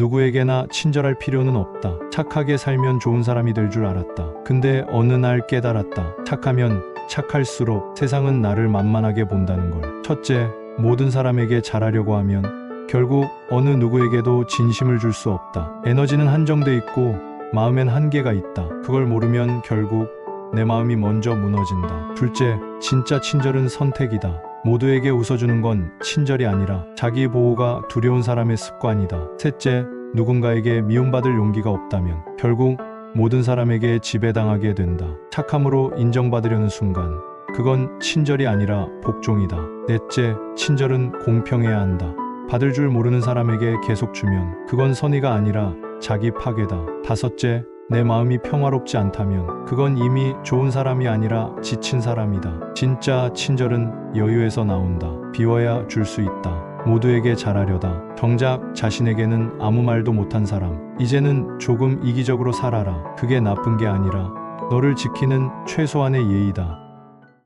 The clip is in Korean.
누구에게나 친절할 필요는 없다. 착하게 살면 좋은 사람이 될 줄 알았다. 근데 어느 날 깨달았다. 착하면 착할수록 세상은 나를 만만하게 본다는 걸. 첫째, 모든 사람에게 잘하려고 하면 결국 어느 누구에게도 진심을 줄 수 없다. 에너지는 한정돼 있고 마음엔 한계가 있다. 그걸 모르면 결국 내 마음이 먼저 무너진다. 둘째, 진짜 친절은 선택이다. 모두에게 웃어주는 건 친절이 아니라 자기 보호가 두려운 사람의 습관이다. 셋째, 누군가에게 미움받을 용기가 없다면 결국 모든 사람에게 지배당하게 된다. 착함으로 인정받으려는 순간 그건 친절이 아니라 복종이다. 넷째, 친절은 공평해야 한다. 받을 줄 모르는 사람에게 계속 주면 그건 선의가 아니라 자기 파괴다. 다섯째, 내 마음이 평화롭지 않다면 그건 이미 좋은 사람이 아니라 지친 사람이다. 진짜 친절은 여유에서 나온다. 비워야 줄 수 있다. 모두에게 잘하려다. 정작 자신에게는 아무 말도 못한 사람. 이제는 조금 이기적으로 살아라. 그게 나쁜 게 아니라 너를 지키는 최소한의 예의다.